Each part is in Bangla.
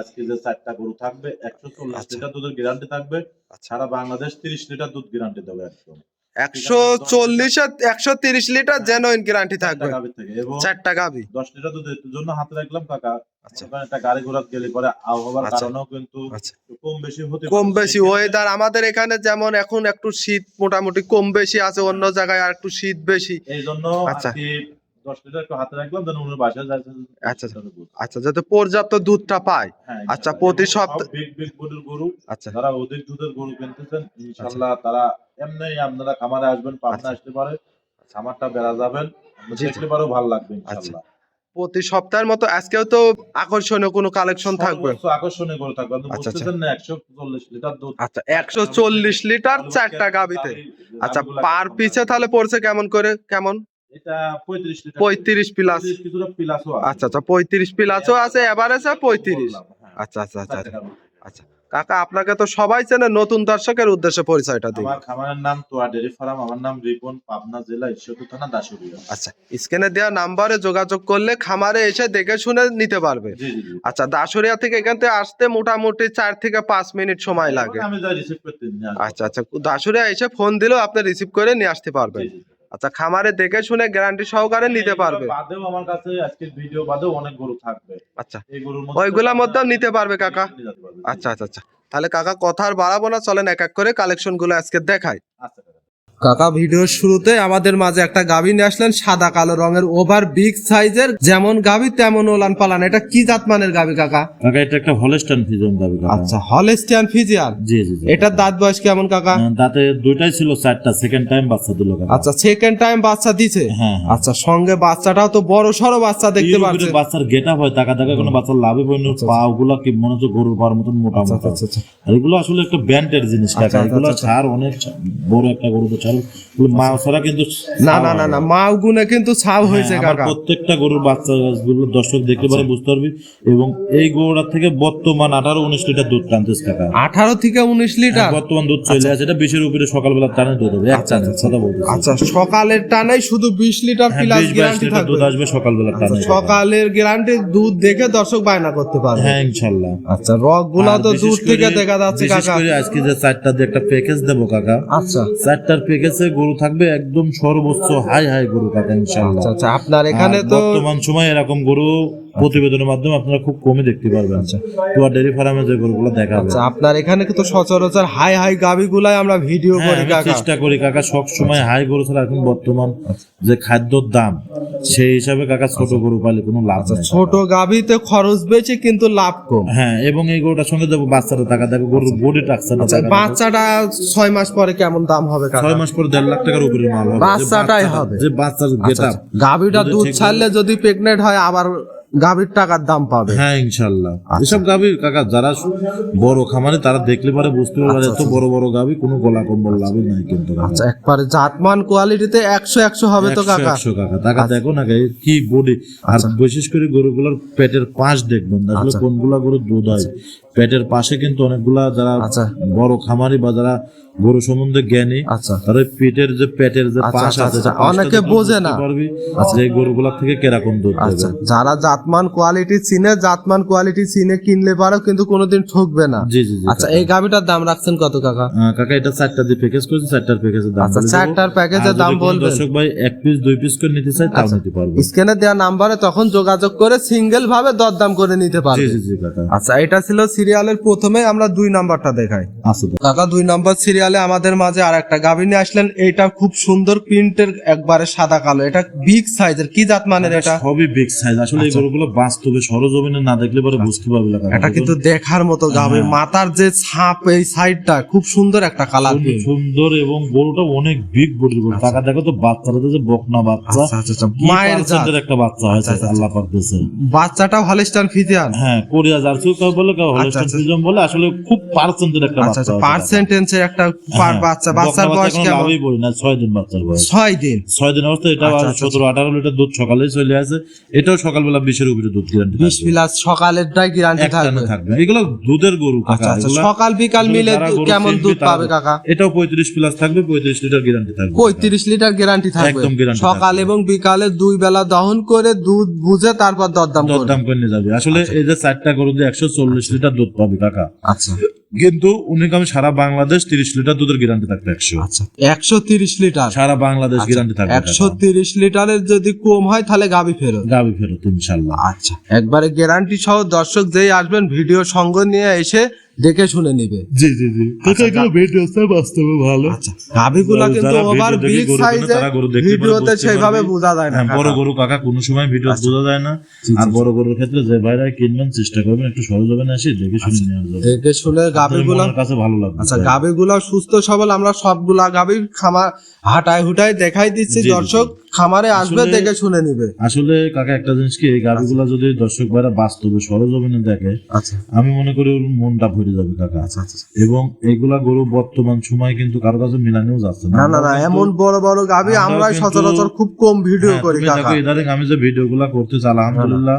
আজকে যে চারটা গরু থাকবে একশো চল্লিশ আচ্ছা। লিটার দুধের গ্যারান্টি থাকবে আচ্ছা। সারা বাংলাদেশ তিরিশ লিটার দুধ গ্যারান্টি দেবে একদম। একশো চল্লিশ একশো তিরিশ লিটার জেনুইন গ্যারান্টি থাকবে। চারটা গাবি দশ লিটার দুধের জন্য হাতে রাখলাম কাকা। আচ্ছা। একটা গাড়ি ঘোড়া গেলে পরে আবহাওয়ার। কারণেও কিন্তু একটু কম বেশি হতে কম বেশি ওয়েদার আমাদের এখানে যেমন এখন একটু শীত মোটামুটি কম বেশি আছে অন্য জায়গায় আর একটু শীত বেশি। এই জন্য আচ্ছা। আজকে দশ লিটার একটু হাতে রাখলাম যেন উনি বাসায় যাচ্ছে আচ্ছা, আচ্ছা। যাতে পর্যাপ্ত দুধটা পায়। আচ্ছা, প্রতি সপ্তাহ- বিগ বিগ গরুর গরু আচ্ছা। যারা অধিক দুধের গরু কিনতেছেন ইনশাল্লাহ তারা এমনি আপনারা খামারে আসবেন পাবনা আসতে পারে খামারটা বেড়া যাবেন। জি, জি। দেখতে পারেও ভালো লাগবে ইনশাল্লাহ। প্রতি সপ্তাহের মতো আজকেও তো আকর্ষণীয় কোনো কালেকশন থাকবে। আকর্ষণীয় থাকবে। আচ্ছা, একশো চল্লিশ লিটার দুধ। আচ্ছা একশো চল্লিশ লিটার চারটা গাবিতে আচ্ছা পার পিছে তাহলে পড়ছে কেমন করে? কেমন? পঁয়ত্রিশ প্লাস আচ্ছা আচ্ছা পঁয়ত্রিশ প্লাসও আছে এভারেজ পঁয়ত্রিশ। হ্যাঁ। আচ্ছা আচ্ছা আচ্ছা আচ্ছা। কাকা আপনাকে তো সবাই চেনে নতুন দর্শকের উদ্দেশ্যে পরিচয়টা দিন। আমার খামারের নাম তোয়া ডেরি ফার্ম আমার নাম রিপন পাবনা জেলা ঈশ্বরপুর থানা দাসুরিয়া আচ্ছা স্ক্রিনে দেওয়া নাম্বারে যোগাযোগ করলে খামারে এসে দেখে শুনে নিতে পারবে। আচ্ছা দাসুরিয়া থেকে এখান থেকে আসতে মোটামুটি চার থেকে পাঁচ মিনিট সময় লাগে। আমি যাই রিসিভ করতে আচ্ছা আচ্ছা দাসুরিয়া এসে ফোন দিলেও আপনি রিসিভ করে নিয়ে আসতে পারবেন। আচ্ছা খামারে দেখে শুনে গ্যারান্টি সহকারে নিতে পারবে। বাদেও আমার কাছে আজকে ভিডিও বাদেও অনেক গরু থাকবে। আচ্ছা এই গরুর ওইগুলোর মধ্যে নিতে পারবে কাকা? আচ্ছা আচ্ছা আচ্ছা। তাহলে কাকা কথা আর বাড়াবো না চলেন এক এক করে কালেকশনগুলো আজকে দেখাই। আচ্ছা কাকা। ভিডিওর শুরুতে আমাদের মাঝে একটা গাভী নিয়ে আসলেন সাদা কালো রঙের ওভার বিগ সাইজের যেমন গাভী তেমন ওলান পালান। এটা কি জাতমানের গাভী কাকা? কাকা এটা একটা হলস্টাইন ফিজন দাবি কাকা। আচ্ছা হলেস্টিয়ান ফিজিয়ান জি জি এটার দাঁত বয়স কেমন কাকা? আহ, দাঁতে দুইটাই ছিল চারটা। সেকেন্ড টাইম বাচ্চা দিল কাকা। আচ্ছা সেকেন্ড টাইম বাচ্চা দিছে? হ্যাঁ হ্যাঁ। আচ্ছা সঙ্গে বাচ্চাটাও তো বড় সড়ো বাচ্চা দেখতে পাচ্ছেন বাচ্চার গেট হয় টাকা টাকা কোনো বাচ্চা লাভই হয়নি আচ্ছা, পা গুলা কি মনে হচ্ছে গরুর পার মতন মোটা আচ্ছা মোটা? আচ্ছা আচ্ছা। এগুলো আসলে একটা ব্যান্ডের জিনিস আচ্ছা, কাকা। আচ্ছা, এগুলো আচ্ছা। ছাড় অনেক বড় একটা গরু তো মা ছাড়া কিন্তু না না না না গুনে কিন্তু ছাও হয়েছে হ্যাঁ, কাকা। প্রত্যেকটা গরুর বাচ্চা দর্শক দেখতে পারে বুঝতে পারবি। এবং এই গরুটা থেকে বর্তমান আঠারো উনিশ লিটার দুধ টানতেছে কাকা। আঠারো থেকে উনিশ লিটার? হ্যাঁ, বর্তমান দুধ চলে আছে এটা বিশের উপরে সকালবেলা টানে দুধ হবে এক টানে আচ্ছা। সকালের টানাই শুধু বিশ লিটার হ্যাঁ, প্লাস গ্যারান্টি লিটার দুধ আসবে সকালবেলা আচ্ছা, টানে সকালের গ্যারান্টি দুধ দেখে দর্শক বায়না করতে পারবে। হ্যাঁ ইনশাল্লাহ। আচ্ছা রকগুলা তো দূর থেকে দেখা যাচ্ছে কাকা। আজকে যে চারটা দিয়ে একটা প্যাকেজ দেবো কাকা। আচ্ছা। চারটার প্যাকেজে গরু থাকবে একদম সর্বোচ্চ হাই হাই গরু থাকে ইনশাল্লাহ আচ্ছা আচ্ছা আপনার এখানে তো বর্তমান সময় এরকম গরু প্রতিবেদনের মাধ্যমে আপনারা খুব কমই দেখতে পারবেন। আচ্ছা। তোমার ডেরি ফার্মে যে গরুগুলো দেখাবে। আচ্ছা আপনার এখানে কিন্তু সচরাচর হাই হাই গাবি গুলাই আমরা ভিডিও হ্যাঁ, করি কাকা। চেষ্টা করি কাকা সব সময় হাই গরু ছাড়া এখন বর্তমান যে খাদ্যর দাম সেই হিসাবে কাকা ছোট গরু পালে কোনো লাভ আচ্ছা নেই ছোট গাবিতে খরচ বেশি কিন্তু লাভ কম। হ্যাঁ এবং এই গরুটার সঙ্গে যাব বাচ্চাটা টাকা দেখো গরুর বডি আচ্ছা বাচ্চাটা ছয় মাস পরে কেমন দাম হবে কাকা? ছয় মাস পরে দেড় লাখ টাকার উপরে মাল হবে। বাচ্চাটাই হবে। যে বাচ্চার গেট আচ্ছা, গাভিটা দুধ ছাড়লে যদি প্রেগনেন্ট হয় আবার গাভির টাকার দাম পাবে। হ্যাঁ ইনশাল্লাহ। আচ্ছা। এসব গাভি কাকা যারা বড় খামারে তারা দেখলে পারে বুঝতে পারে আচ্ছা, এত বড় বড় গাভি কোনো গলা কম্বল লাভই নাই কিন্তু কাকা। আচ্ছা একবারে জাতমান কোয়ালিটিতে একশো একশো হবে তো কাকা। একশো কাকা। টাকা দেখো না গাই, কি বডি। আর বিশেষ করে গরুগুলোর পেটের পাশ দেখবেন আচ্ছা। কোনগুলা গরু দুধ হয়। পেটের পাশে কিন্তু অনেকগুলা যারা আচ্ছা। বড় খামারি বা যারা গরু সম্বন্ধে জ্ঞানী আচ্ছা। তারা ওই পেটের যে পেটের যে আচ্ছা, পাশ আচ্ছা, আছে আচ্ছা, অনেকে বোঝে না। যে এই গরুগুলা থেকে কীরকম দুধ আচ্ছা যারা জাতমান কোয়ালিটি চিনে জাতমান কোয়ালিটি চিনে কিনলে পারো কিন্তু কোনোদিন ঠকবে না। জি জি আচ্ছা এই গাভিটার দাম রাখছেন কত কাকা? কাকা এটা চারটা দিয়ে প্যাকেজ করেছে চারটার প্যাকেজের দাম আচ্ছা চারটার প্যাকেজের দাম বলবেন। দর্শক ভাই এক পিস দুই পিস করে নিতে চাই তাও নিতে পারবে। স্ক্যানে দেওয়া নাম্বারে তখন যোগাযোগ করে সিঙ্গেল ভাবে দরদাম করে নিতে পারবে। জি জি কাকা। আচ্ছা এটা ছিল সিরিয়ালের প্রথমে আমরা দুই নাম্বারটা দেখাই। তো। কাকা দুই নাম্বার সিরিয়ালে আমাদের মাঝে আর একটা গাভী নিয়ে আসলেন এটা খুব সুন্দর প্রিন্টের একবারে সাদা কালো। এটা বিগ সাইজের কি জাত মানের এটা? সবই বিগ সাইজ আসলে এই গরুগুলো বাস্তবে সরজমিনে না দেখলে পরে বুঝতে পারবে না এটা কিন্তু দেখার মতো গাভী। হ্যাঁ। মাথার যে ছাপ এই সাইডটা খুব সুন্দর একটা কালার সুন্দর এবং গরুটা অনেক বিগ বডির গরু। টাকা দেখো তো বাচ্চাটা যে বকনা বাচ্চা আচ্ছা আচ্ছা আচ্ছা। মায়ের জাত। percent এর একটা বাচ্চা হয়েছে আচ্ছা, আচ্ছা, আল্লাহ পাক দিয়েছে বাচ্চাটাও হলিস্টান ফিজিয়ান হ্যাঁ কোরিয়া জার্সিও কেউ বলে কেউ হলস্টাইন আচ্ছা। ফ্রিজিয়ান বলে। আসলে খুব পার্সেন্টের একটা আচ্ছা বাচ্চা আচ্ছা। পার্সেন্টেন্সের একটা পার হ্যাঁ, বাচ্চা বাচ্চার বয়স কেমন? লাভই বলি না ছয় দিন বাচ্চার বয়স। ছয় দিন? ছয় দিন অবস্থা এটা আচ্ছা, আচ্ছা, সতেরো আঠারো লিটার দুধ সকালেই চলে আসে। এটাও সকালবেলা উপরে দুধ গ্যারান্টি বিশ প্লাস সকালেরটাই গ্যারান্টি থাকবে। এগুলো দুধের গরু কাকা। আচ্ছা আচ্ছা সকাল বিকাল মিলে কেমন দুধ পাবে কাকা? এটাও পঁয়ত্রিশ প্লাস থাকবে পঁয়ত্রিশ লিটার গ্যারান্টি থাকবে। পঁয়ত্রিশ লিটার গ্যারান্টি থাকবে। সকাল এবং বিকালে দুই বেলা দহন করে দুধ বুঝে তারপর দরদাম করবে দাম করে নিয়ে যাবে। আসলে এই যে চারটা গরু দিয়ে একশো চল্লিশ লিটার দুধ পাবে কাকা। আচ্ছা। কিন্তু উনি কামে সারা বাংলাদেশ তিরিশ লিটার দুধের গ্যারান্টি থাকবে একশো। আচ্ছা একশো তিরিশ লিটার? সারা বাংলাদেশ গ্যারান্টি থাকবে একশো তিরিশ লিটারের যদি কম হয় তাহলে গাবি ফেরত? গাবি ফেরত ইনশাল্লাহ। আচ্ছা একবারে গ্যারান্টি সহ দর্শক যেই আসবেন ভিডিও সঙ্গ নিয়ে এসে দেখে শুনে নিবে। জি জি জি। এগুলো ভিডিও বাস্তবে ভালো। আচ্ছা গাভিগুলা কিন্তু ওভার বিগ সাইজে তারা গরু দেখতে পারে, ভিডিওতে পারবে। বোঝা যায় না হ্যাঁ বড় গরু কাকা কোনো সময় ভিডিও বোঝা যায় না। আর বড় গরুর ক্ষেত্রে যে ভাইরা কিনবেন চেষ্টা করবেন একটু সরজবেন আসি দেখে শুনে নেওয়া যাবে। দেখে শুনে গাভিগুলা কাছে ভালো লাগবে। আচ্ছা গাভিগুলা সুস্থ সবল আমরা সবগুলা গাভির খামার হাঁটায় হুটায় দেখাই দিচ্ছি দর্শক। খামারে আসবে দেখে শুনে নিবে। আসলে কাকা একটা জিনিস কি এই গাড়িগুলো যদি দর্শক ভাইরা বাস্তবে সরজমিনে দেখে আচ্ছা। আমি মনে করি ওর মনটা ভরে যাবে কাকা। আচ্ছা আচ্ছা এবং এগুলা গরু বর্তমান সময় কিন্তু কারও কাছে মিলানেও যাচ্ছে না। না না এমন বড় বড় গাভি আমরাও আমরা সচরাচর খুব কম ভিডিও হ্যাঁ, করি কাকা। ইদানিং আমি যে ভিডিওগুলো করতে চাই আলহামদুলিল্লাহ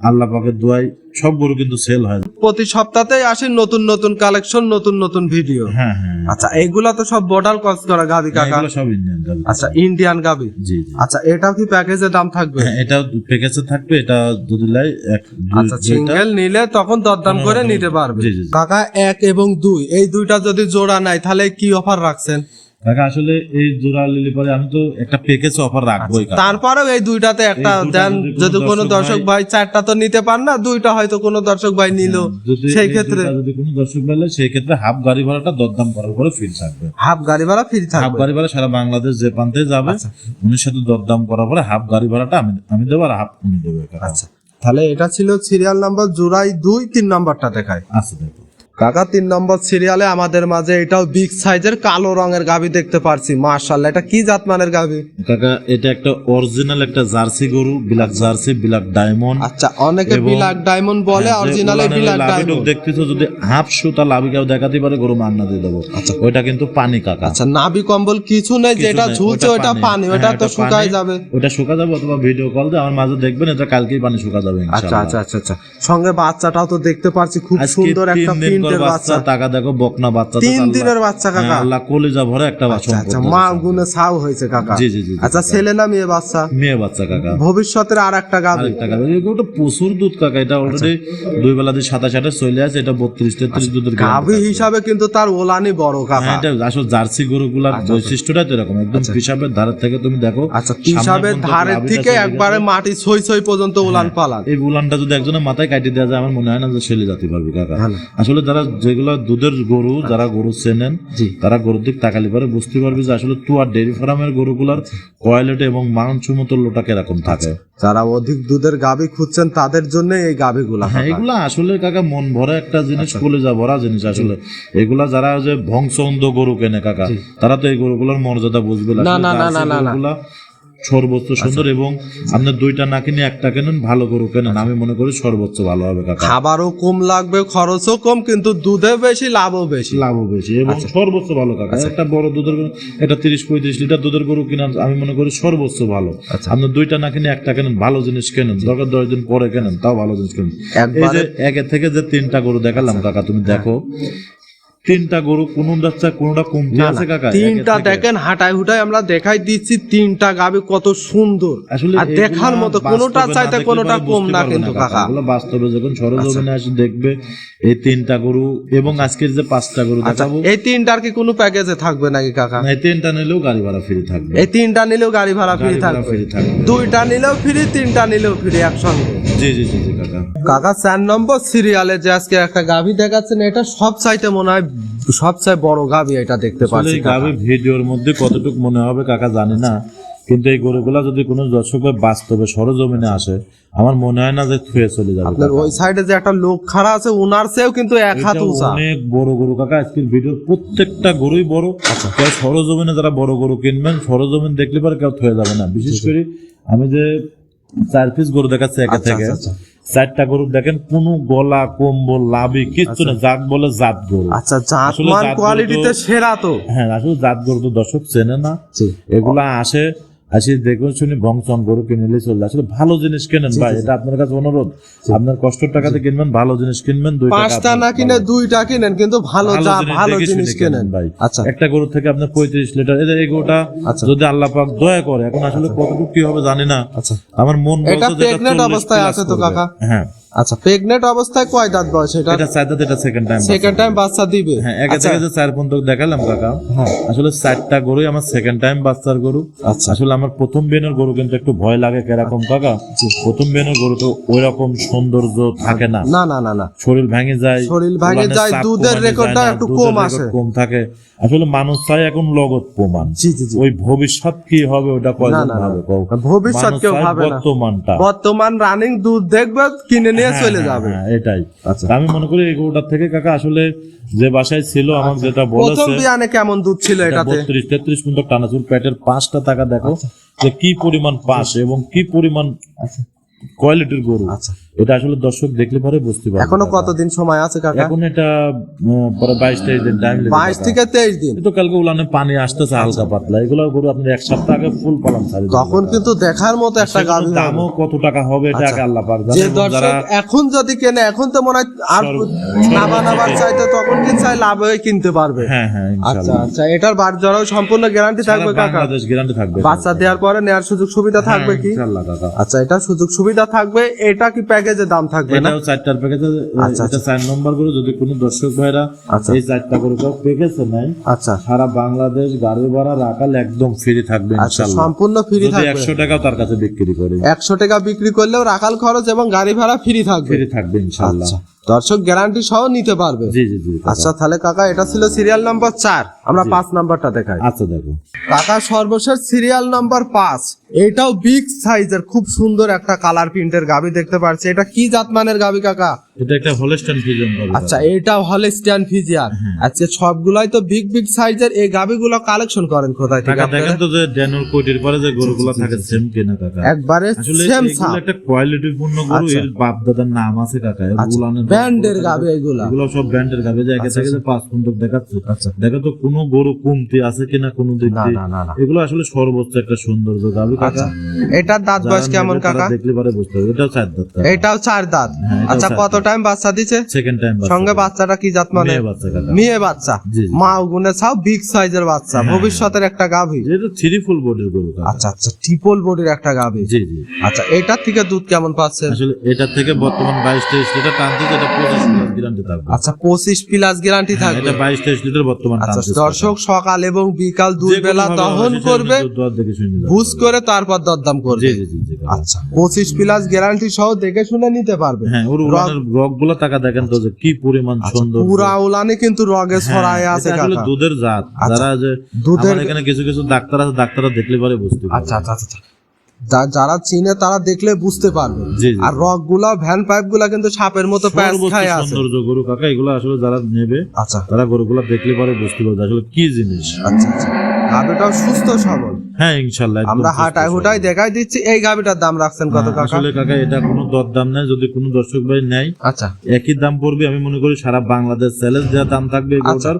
আল্লাহ পাকের দোয়াই সব গরু কিন্তু সেল হয়। প্রতি সপ্তাহতেই আসে নতুন নতুন কালেকশন নতুন নতুন ভিডিও হ্যাঁ হ্যাঁ আচ্ছা এগুলা তো সব বর্ডার কস করা গাভি কাকা। এগুলো সব ইন্ডিয়ান গাভি। আচ্ছা ইন্ডিয়ান গাভি। জি আচ্ছা এটাও কি প্যাকেজের দাম থাকবে? হ্যাঁ, এটা প্যাকেজে থাকবে এটা যদি লাই এক আচ্ছা সিঙ্গেল নিলে তখন দরদাম করে নিতে পারবে। কাকা এক এবং দুই এই দুইটা যদি জোড়া নাই তাহলে কি অফার রাখছেন? কাকা আসলে এই জোড়া লিলি পরে আমি তো একটা প্যাকেজ অফার রাখবোই তারপরেও এই দুইটাতে একটা দেন যদি কোনো দর্শক ভাই চারটা তো নিতে পার না দুইটা হয়তো কোনো দর্শক ভাই নিল। সেই ক্ষেত্রে যদি কোনো দর্শক মেলে সেই ক্ষেত্রে হাফ গাড়ি ভাড়াটা দরদাম করার পরে ফিল থাকবে। হাফ গাড়ি ভাড়া ফ্রি হাফ গাড়ি ভাড়া সারা বাংলাদেশ যে প্রান্তে যাবে আচ্ছা। উনির সাথে দরদাম করার পরে হাফ গাড়ি ভাড়াটা আমি আমি দেবো আর হাফ উনি দেবে। আচ্ছা। তাহলে এটা ছিল সিরিয়াল নাম্বার জুলাই দুই তিন নাম্বারটা দেখায়। আচ্ছা দেখো। কাকা তিন নম্বর সিরিয়ালে আমাদের মাঝে এটাও বিগ সাইজের কালো রঙের গাভি দেখতে পারছি। মার্শাল্লাহ এটা কি জাত মানের গাভি? কাকা এটা একটা অরিজিনাল একটা জার্সি গরু ব্ল্যাক জার্সি ব্ল্যাক ডায়মন্ড আচ্ছা অনেকে বিলাক ডায়মন্ড বলে হ্যাঁ, অরিজিনাল বিলাক ডায়মন্ড দেখতেছো যদি হাফ সুতা লাভিকাও দেখাতে পারে গরু মান্না দিয়ে দেবো। আচ্ছা। ওইটা কিন্তু পানি কাকা। আচ্ছা নাভি কম্বল কিছু নেই যেটা ঝুলছে ওটা পানি। হ্যাঁ, ওটা তো ওটা শুকায় যাবে। ওটা শুকা যাবে অথবা ভিডিও কল দিয়ে আমার মাঝে দেখবেন এটা কালকেই পানি শুকা যাবে আচ্ছা ইনশাআল্লাহ। আচ্ছা আচ্ছা আচ্ছা। সঙ্গে বাচ্চাটাও তো দেখতে পারছি খুব সুন্দর একটা প্রিন্টের বাচ্চা। টাকা দেখো বকনা বাচ্চা তো তিন দিনের বাচ্চা কাকা। হ্যাঁ, আল্লাহ কলিজা ভরে একটা বাচ্চা আচ্ছা আচ্ছা মা গুনে ছাও হয়েছে কাকা। জি, জি, জি, আচ্ছা ছেলে না মেয়ে বাচ্চা? মেয়ে বাচ্চা কাকা। ভবিষ্যতের আর একটা গরুটা প্রচুর দুধ কাকা। এটা অলরেডি দুই বেলা দিয়ে সাতাশ আঠাশ চলে আছে এটা বত্রিশ তেত্রিশ দুধের গাভি হিসাবে কিন্তু তার ওলানি বড় কাকা। হ্যাঁ এটা আসলে জার্সি গরুগুলার বৈশিষ্ট্যটা তো এরকম। একদম পিসাবের ধারের থেকে তুমি দেখো আচ্ছা পিসাবের ধারের থেকে একবারে মাটি ছই ছই পর্যন্ত উলান পালান। এই উলানটা যদি একজনের মাথায় কাটিয়ে দেওয়া যায় আমার মনে হয় না যে ছেলে জাতি পারবে কাকা। আসলে যারা যেগুলো দুধের গরু যারা গরু চেনেন তারা গরুর দিক তাকালি পরে বুঝতে পারবে যে আসলে তুয়ার ডেয়ারি ফার্মের গরুগুলার কোয়ালিটি এবং মাংস মতল্যটা কীরকম থাকে। যারা অধিক দুধের গাভি খুঁজছেন তাদের জন্য এই গাভিগুলা হ্যাঁ এগুলা আসলে কাকা মন ভরা একটা জিনিস কলেজা ভরা জিনিস আসলে। এগুলা যারা যে ভংসন্দ গরু কেনে কাকা তারা তো এই গরুগুলোর মর্যাদা বুঝবে না, না, না, না, না, সর্বোচ্চ সুন্দর এবং আপনি দুইটা না কিনে একটা কেনেন ভালো গরু কেনেন। আমি মনে করি সর্বোচ্চ ভালো হবে কাকা। খাবারও কম লাগবে খরচও কম কিন্তু দুধে বেশি লাভও বেশি। লাভও বেশি এবং সর্বোচ্চ ভালো কাকা। একটা বড় দুধের গরু এটা তিরিশ পঁয়ত্রিশ লিটার দুধের গরু কিনার আমি মনে করি সর্বোচ্চ ভালো। আপনি দুইটা না কিনে একটা কেনেন ভালো জিনিস কেনেন। দরকার দশ দিন পরে কেনেন তাও ভালো জিনিস কেনেন। এই যে একের থেকে যে তিনটা গরু দেখালাম কাকা তুমি দেখো। তিনটা গরু কোনটা চা কোনটা কমতি আছে কাকা? তিনটা দেখেন হাঁটায় হুটায় আমরা দেখাই দিচ্ছি তিনটা গাভি কত সুন্দর। আসলে আর দেখার মতো কোনোটা চাইতে কোনটা কম না কিন্তু কাকা। এগুলো বাস্তবে যখন সরজমিনে আসে দেখবে এই তিনটা গরু এবং আজকের যে পাঁচটা গরু আচ্ছা দেখাবো এই তিনটার কি কোনো প্যাকেজে থাকবে নাকি কাকা? না, তিনটা নিলেও গাড়ি ভাড়া ফ্রি থাকবে। এই তিনটা নিলেও গাড়ি ভাড়া ফ্রি থাকবে। দুইটা নিলেও ফ্রি তিনটা নিলেও ফ্রি একসঙ্গে। জি জি জি জি কাকা। কাকা চার নম্বর সিরিয়ালে যে আজকে একটা গাভি দেখাচ্ছেন এটা সব চাইতে মনে হয় সব চাই বড় গাভি এটা দেখতে পাচ্ছি গাভী ভিডিওর মধ্যে কতটুকু মনে হবে কাকা জানি না কিন্তু এই গরুগুলা যদি কোনো দর্শক ভাই বাস্তবে সরজমিনে আসে আমার মনে হয় না যে থুয়ে চলে যাবে আপনার ওই সাইডে যে একটা লোক খাড়া আছে উনার চেয়েও কিন্তু এক হাত উঁচা। অনেক বড় গরু কাকা আজকের ভিডিওর প্রত্যেকটা গরুই বড়। আচ্ছা। কেউ সরজমিনে যারা বড় গরু কিনবেন সরজমিন দেখলে পরে কেউ থুয়ে যাবে না। বিশেষ করে আমি যে চার পিস গরু দেখাচ্ছি একা আচ্ছা, থেকে আচ্ছা, চারটা গরু দেখেন কোন গলা কম্বল লাভে কিচ্ছু না জাত বলে জাত গরু। আচ্ছা আসলে জাতমান কোয়ালিটিতে সেরা তো। হ্যাঁ আসলে জাত গরু তো দর্শক চেনে না। এগুলা আসে আসি দেখুন শুনি বংশন গরু কিনে নিলে চলে আসলে ভালো জিনিস কেনেন ভাই এটা আপনার কাছে অনুরোধ। আপনার কষ্ট টাকাতে কিনবেন ভালো জিনিস কিনবেন দুই টাকা পাঁচটা না কিনে দুইটা কিনেন কিন্তু ভালো ভালো যা জিনিস ভালো জিনিস কেনেন ভাই। আচ্ছা। একটা গরু থেকে আপনার পঁয়ত্রিশ লিটার এদের এই গরুটা আচ্ছা। যদি আল্লাহ পাক দয়া করে এখন আসলে কতটুকু কি হবে জানি না। আচ্ছা। আমার মন এটা বলছে যে pregnant 40 অবস্থায় আছে তো কাকা? হ্যাঁ। আচ্ছা প্রেগনেন্ট অবস্থায় কয় দাঁত বয়স? এটা এটা চাইতে এটা সেকেন্ড টাইম সেকেন্ড টাইম বাচ্চা দিবে? হ্যাঁ একে আচ্ছা। থেকে যে চার পর্যন্ত দেখালাম কাকা। হ্যাঁ। আসলে চারটা গরুই আমার সেকেন্ড টাইম বাচ্চার গরু। আচ্ছা। আসলে আমার প্রথম বেনের গরু কিন্তু একটু ভয় লাগে কীরকম কাকা। প্রথম বেনের গরু তো ওই রকম সৌন্দর্য থাকে না। না না না না। শরীর ভেঙে যায় শরীর ভেঙে যায়, দুধের রেকর্ডটা একটু কম আসে। কম থাকে। আসলে মানুষ চাই এখন লগত প্রমাণ। জি জি জি। ওই ভবিষ্যৎ কি হবে ওটা কয়জন না, না, না। ভাবে ভবিষ্যৎ কেউ ভাবে না। বর্তমানটা। বর্তমান রানিং দুধ দেখবে কিনে নিয়ে হ্যাঁ, চলে হ্যাঁ, যাবে। হ্যাঁ, এটাই। আচ্ছা। আমি মনে করি এই গরুটার থেকে কাকা আসলে যে বাসায় ছিল আমার যেটা প্রথম বলেছে বিয়ানে কেমন দুধ ছিল এটাতে? বত্রিশ তেত্রিশ পর্যন্ত টানাচুর পেটের পাঁচটা টাকা দেখো আচ্ছা। যে কি পরিমাণ পাশ এবং কি পরিমাণ কোয়ালিটির গরু। আচ্ছা। এটা আসলে দর্শক দেখলে পরে বুঝতে পারবে এখনও কতদিন সময় আছে কাকা? এখন এটা পরে বাইশ তেইশ দিন টাইম বাইশ থেকে তেইশ দিন। কালকে উলানে পানি আসতেছে হালকা পাতলা। এগুলো গরু আপনি এক সপ্তাহ আগে ফুল পালন ছাড়ি তখন কিন্তু দেখার মতো একটা গাভী দামও কত টাকা হবে এটা আচ্ছা। আগে আল্লাহ পাক জানে। যে দর্শক এখন যদি কেনে এখন তো মনে হয় আর নাবা নাবার চাইতে তখন কি চাই লাভ হয়ে কিনতে পারবে? হ্যাঁ হ্যাঁ আচ্ছা আচ্ছা এটার বার জড়াও সম্পূর্ণ গ্যারান্টি থাকবে কাকা। বাংলাদেশ গ্যারান্টি থাকবে। বাচ্চা দেওয়ার পরে নেওয়ার সুযোগ সুবিধা থাকবে হ্যাঁ, কি? ইনশাআল্লাহ কাকা। আচ্ছা এটা সুযোগ সুবিধা থাকবে এটা কি প্যাকেজে দাম থাকবে না? এটাও চারটার প্যাকেজে আচ্ছা, এটা চার নম্বর করে যদি কোনো দর্শক ভাইরা আচ্ছা। এই চারটা করে কেউ প্যাকেজে নেয় আচ্ছা। সারা বাংলাদেশ গাড়ি ভাড়া রাখাল একদম ফ্রি থাকবে আচ্ছা ইনশাআল্লাহ। সম্পূর্ণ ফ্রি থাকবে। একশো টাকাও তার কাছে বিক্রি করে। একশো টাকা বিক্রি করলেও রাখাল খরচ এবং গাড়ি ভাড়া ফ্রি থাকবে। ফ্রি থাকবে ইনশাআল্লাহ। আচ্ছা। দর্শক গ্যারান্টি সহ নিতে পারবে। জি জি জি আচ্ছা তাহলে কাকা এটা ছিল সিরিয়াল নাম্বার চার। আমরা পাঁচ নাম্বারটা দেখাই। আচ্ছা দেখো। কাকা সর্বশেষ সিরিয়াল নাম্বার পাঁচ। এটাও বিগ সাইজের খুব সুন্দর একটা কালার প্রিন্টের গাবি দেখতে পাচ্ছি। এটা কি জাতমানের গাবি কাকা? এটা একটা হলস্টাইন আচ্ছা এটাও হলস্টিয়ান ফিজিয়ার আজকে সবগুলাই তো বিগ বিগ সাইজের এই গাবিগুলো কালেকশন করেন কোথায় থেকে আপনারা? দেখেন তো যে ড্যানুর কোটির পরে যে গরুগুলো থাকে সেম কিনা কাকা। একবারে সেম এগুলো সাপ একটা কোয়ালিটি পূর্ণ গরু আচ্ছা। এর বাপ দাদার নাম আছে কাকা আচ্ছা, ব্র্যান্ডের গাবি এগুলা। এগুলো সব ব্র্যান্ডের গাবে যে একে থেকে যে পাঁচ পর্যন্ত দেখাচ্ছে। আচ্ছা। দেখো তো কোনো গরু কমতি আছে কিনা কোনো দিক দিয়ে। এগুলো আসলে সর্বোচ্চ একটা সৌন্দর্য গাবি কাকা। আচ্ছা এটার দাঁত বয়স কেমন কাকা? দেখলে পারে বুঝতে হবে এটাও চার দাঁত এটাও চার দাঁত। হ্যাঁ, আচ্ছা চার কত টাইম বাচ্চা দিছে? সেকেন্ড টাইম সঙ্গে বাচ্চাটা কি জাত মানে? মেয়ে বাচ্চা। মা গুনে চাও বিগ সাইজের বাচ্চা। হ্যাঁ। ভবিষ্যতের একটা গাভী। যেটা থ্রি ফুল বডির গরু আচ্ছা আচ্ছা ট্রিপল বডির একটা গাভী। জি জি। আচ্ছা এটার থেকে দুধ কেমন পাচ্ছেন? আসলে এটা থেকে বর্তমান বাইশ তেইশ লিটার টানতে যেটা পঁচিশ লিটার গ্যারান্টি থাকবে। আচ্ছা পঁচিশ প্লাস গ্যারান্টি হ্যাঁ, থাকবে। এটা বাইশ তেইশ লিটার বর্তমান আচ্ছা দর্শক সকাল এবং বিকাল দুই বেলা দহন করবে দুধ। বুঝ করে তারপর দরদাম করবে। জি জি জি আচ্ছা পঁচিশ প্লাস গ্যারান্টি সহ দেখে শুনে নিতে পারবে। হ্যাঁ রকগুলো টাকা দেখেন তো যে কি পরিমাণ সুন্দর। পুরা উলানে কিন্তু রগে হ্যাঁ, ছড়ায় আছে আসলে দুধের জাত। আচ্ছা। যারা যে দুধের এখানে কিছু কিছু ডাক্তার আছে ডাক্তাররা দেখলে পরে বুঝতে আচ্ছা আচ্ছা আচ্ছা যারা চিনে তারা দেখলে বুঝতে পারবে। আর রকগুলা ভ্যান পাইপগুলা কিন্তু সাপের মতো সর্বোচ্চ খায় আছে। সৌন্দর্য গরু কাকা এগুলো আসলে যারা নেবে আচ্ছা। তারা গরুগুলো দেখলে পরে বুঝতে পারবে আসলে কি জিনিস। আচ্ছা আচ্ছা। সুস্থ সবল। হ্যাঁ আমরা হাঁটায় হুটায় দেখাই দিচ্ছি এই দাম রাখছেন কত হ্যাঁ, কাকা? আসলে কাকা এটা কোনো নেই যদি কোনো দর্শক ভাই নেয় আচ্ছা। একই দাম পড়বে আমি মনে করি সারা বাংলাদেশ চ্যালেঞ্জ যা দাম থাকবে এই আচ্ছা।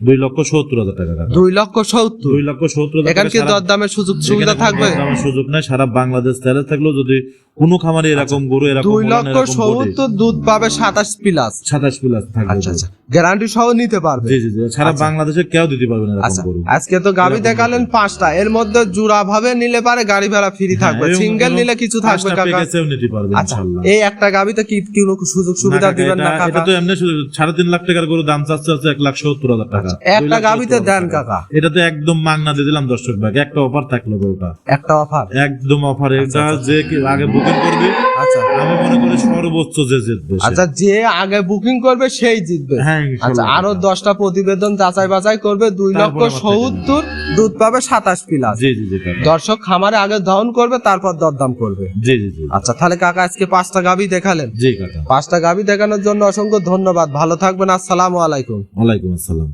দুই লক্ষ সত্তর হাজার টাকা দুই লক্ষ সত্তর। দুই লক্ষ সত্তর এখানে কি সারা- দরদামের সুযোগ সুবিধা থাকবে? সুযোগ নাই সারা বাংলাদেশ চ্যালেঞ্জ থাকলেও যদি কোনো খামারে এরকম গরু এরকম দুই লক্ষ সত্তর দুধ পাবে সাতাশ প্লাস সাতাশ প্লাস থাকবে আচ্ছা আচ্ছা। গ্যারান্টি সহ নিতে পারবে। জি জি জি। সারা বাংলাদেশে কেউ দিতে পারবে না এরকম আচ্ছা। গরু। আজকে তো গাড়ি দেখালেন পাঁচটা। এর মধ্যে জুড়া ভাবে নিলে পারে গাড়ি ভাড়া ফ্রি থাকবে। হ্যাঁ, সিঙ্গেল নিলে কিছু থাকবে কাকা। নিতে পারবে আচ্ছা। ইনশাআল্লাহ এই একটা গাবিতে কি কি কোনো সুযোগ সুবিধা দিবেন না এটা- এটা তো এমনি সাড়ে তিন লাখ টাকার গরু দাম চাচ্ছে হচ্ছে এক লাখ সত্তর হাজার টাকা। আচ্ছা, একটা গাবিতে দেন কাকা। এটা তো একদম মাগনা দিয়ে দিলাম দর্শক ভাগ একটা অফার থাকল গরুটা। একটা অফার একদম অফার এটা যে আগে বুকিং করবে? আচ্ছা। আমি মনে করি সর্বোচ্চ যে জিতবে আচ্ছা যে আগে বুকিং করবে সেই জিতবে। হ্যাঁ আচ্ছা আরও দশটা প্রতিবেদন যাচাই বাছাই করবে দুই লক্ষ সত্তর দুধ পাবে সাতাশ প্লাস জি জি জি দর্শক খামারে আগে দহন করবে তারপর দরদাম করবে। জি জি জি। আচ্ছা তাহলে কাকা আজকে পাঁচটা গাবি দেখালেন? জি কাকা। পাঁচটা গাবি দেখানোর জন্য অসংখ্য ধন্যবাদ। ভালো থাকবেন আসসালামু আলাইকুম। ওয়ালাইকুম আসসালাম।